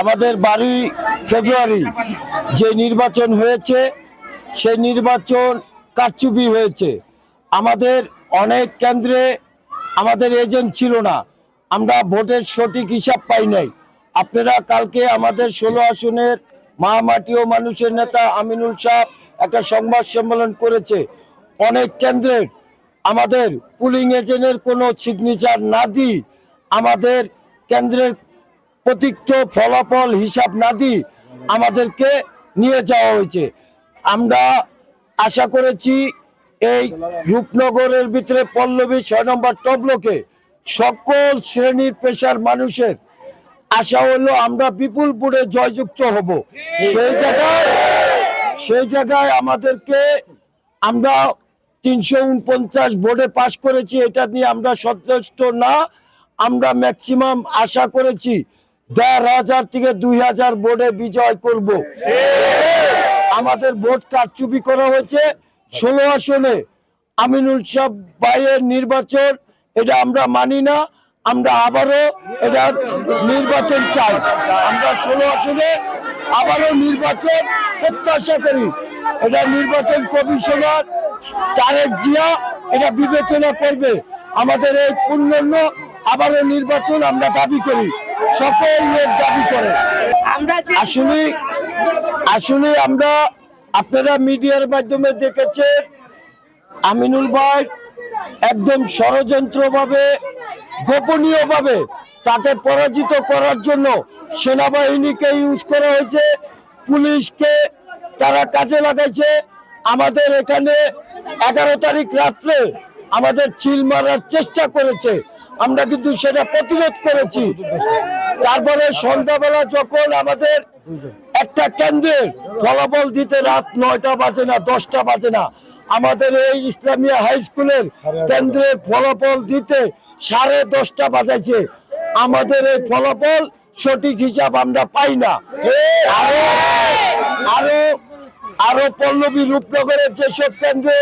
আমাদের বারোই ফেব্রুয়ারি যে নির্বাচন হয়েছে, সেই নির্বাচন কারচুপি হয়েছে। আমাদের অনেক কেন্দ্রে আমাদের এজেন্ট ছিল না। আমরা ভোটের সঠিক হিসাব পাই নাই। আপনারা কালকে আমাদের ষোলো আসনের মহামাটি ও মানুষের নেতা আমিনুল সাহ একটা সংবাদ সম্মেলন করেছে। অনেক কেন্দ্রের আমাদের পুলিং এজেন্টের কোনো সিগনেচার না দিই আমাদের কেন্দ্রের প্রতিক্ত ফলাফল হিসাব না দিয়ে আমাদেরকে নিয়ে যাওয়া হয়েছে। আমরা আশা করেছি এই রূপনগরের ভিতরে পল্লবী ছয় নম্বর টবলকে সকল শ্রেণির পেশার মানুষের আশা হলো আমরা বিপুল পুরে জয়যুক্ত হব। সেই জায়গায় সেই জায়গায় আমাদেরকে আমরা তিনশো উনপঞ্চাশ বোর্ডে পাশ করেছি, এটা নিয়ে আমরা সন্তুষ্ট না। আমরা ম্যাক্সিমাম আশা করেছি দেড় হাজার থেকে দুই হাজার বোর্ডে বিজয় করব। আমাদের ভোট কারচুপি করা হয়েছে। ষোলো আসনে আমিনুল সাহ ভাইয়ের নির্বাচন, এটা আমরা মানি না, আমরা আবারও এটা নির্বাচন চাই। আমরা ষোলো আসনে আবারও নির্বাচন প্রত্যাশা করি। এটা নির্বাচন কমিশনার তারেক জিয়া, এটা বিবেচনা করবে। আমাদের এই পুনর্ন আবারও নির্বাচন আমরা দাবি করি। সকল লোক দাবি করে। আসলে আসলে আমরা আপনারা মিডিয়ার মাধ্যমে দেখেছেন আমিনুল ভাই একদম ষড়যন্ত্রভাবে গোপনীয়ভাবে তাকে পরাজিত করার জন্য সেনাবাহিনীকে ইউজ করা হয়েছে পুলিশকে তারা কাজে লাগাইছে। আমাদের এখানে এগারো তারিখ রাত্রে আমাদের চিল মারার চেষ্টা করেছে আমরা কিন্তু সেটা প্রতিরোধ করেছি। তারপরে সন্ধ্যাবেলা যখন আমাদের একটা কেন্দ্রের ফলাফল দিতে রাত নয়টা বাজে না, দশটা বাজে না, আমাদের এই ইসলামিয়া হাই স্কুলের কেন্দ্রের ফলাফল দিতে সাড়ে দশটা বাজাইছে। আমাদের এই ফলাফল সঠিক হিসাব আমরা পাই না। আরও আরও পল্লবী রূপনগরের যেসব কেন্দ্রে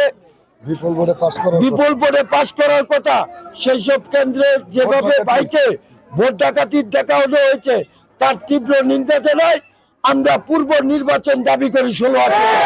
বিপুল বোর্ডে পাশ করার কথা। সেই সব কেন্দ্রে যেভাবে বাইকে ভোট ডাকাতির দেখানো হয়েছে তার তীব্র নিন্দা জানায় আমরা পূর্ব নির্বাচন দাবি করি ষোলো আসনে।